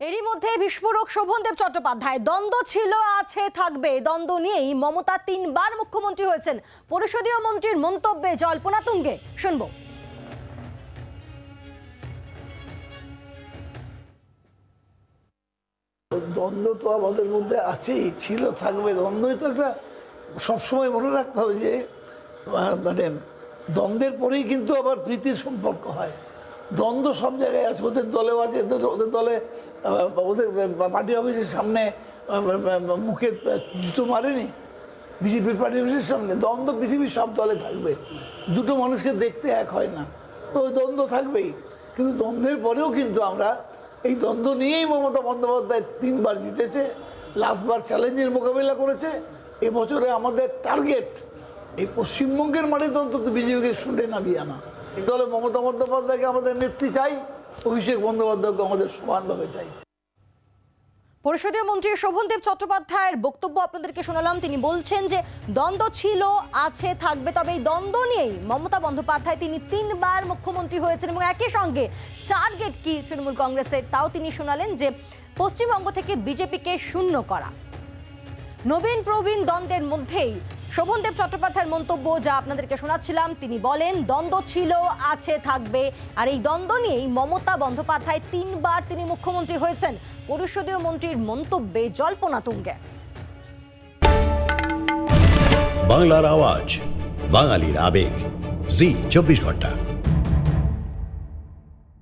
এরই মধ্যে বিস্ফোরক শোভনদেব চট্টোপাধ্যায়, দ্বন্দ্ব ছিল, আছে, থাকবে। দ্বন্দ্ব নিয়েই মমতা তিনবার মুখ্যমন্ত্রী হয়েছেন। পরিষদীয় মন্ত্রীর মন্তব্যে জল্পনা তুঙ্গে। শুনব। দ্বন্দ্ব তো আমাদের মধ্যে আছেই, ছিল, থাকবে। দ্বন্দ্বই তো একটা সবসময় মনে রাখতে হবে যে মানে দ্বন্দ্বের পরেই কিন্তু আবার প্রীতির সম্পর্ক হয়। দ্বন্দ্ব সব জায়গায় আছে। ওদের দলেও আছে, ওদের দলে ওদের পার্টি অফিসের সামনে মুখে জুতো মারেনি। বিজেপির পার্টি অফিসের সামনে। দ্বন্দ্ব পৃথিবীর সব দলে থাকবে। দুটো মানুষকে দেখতে এক হয় না। তো ওই দ্বন্দ্ব থাকবেই। কিন্তু দ্বন্দ্বের পরেও কিন্তু আমরা এই দ্বন্দ্ব নিয়েই মমতা বন্দ্যোপাধ্যায় তিনবার জিতেছে, লাস্টবার চ্যালেঞ্জের মোকাবিলা করেছে। এবছরে আমাদের টার্গেট এই পশ্চিমবঙ্গের মাটিতে অন্তত বিজেপিকে শুনে নামিয়ে আনা দলে মমতা বন্দ্যোপাধ্যায়কে আমাদের নেত্রী চাই, অভিষেক বন্দ্যোপাধ্যায়কে আমাদের সমানভাবে চাই। পরিষদীয় মন্ত্রী শোভনদেব চট্টোপাধ্যায়ের বক্তব্য আপনাদেরকে শোনালাম। তিনি বলছেন যে, দ্বন্দ্ব ছিল, আছে, থাকবে, তবে এই দ্বন্দ্ব নিয়েই মমতা বন্দ্যোপাধ্যায় তিনি তিনবার মুখ্যমন্ত্রী হয়েছেন এবং একই সঙ্গে টার্গেট কি তৃণমূল কংগ্রেসের তাও তিনি শোনালেন যে, পশ্চিমবঙ্গ থেকে বিজেপিকে শূন্য করা। নবীন প্রবীণ দ্বন্দ্বের মধ্যেই শোভনদেব চট্টোপাধ্যায়ের মন্তব্য যা আপনাদেরকে শোনাচ্ছিলাম, তিনি বলেন, দ্বন্দ্ব ছিল, আছে, থাকবে। আর এই দ্বন্দ্ব নিয়েই মমতা বন্দ্যোপাধ্যায় তিনবার তিনি মুখ্যমন্ত্রী হয়েছেন। পরিষদীয় মন্ত্রীর মন্তব্যে জল্পনা তুঙ্গে। বাংলার আওয়াজ, বাঙালির আবেগ। জি, চব্বিশ ঘণ্টা।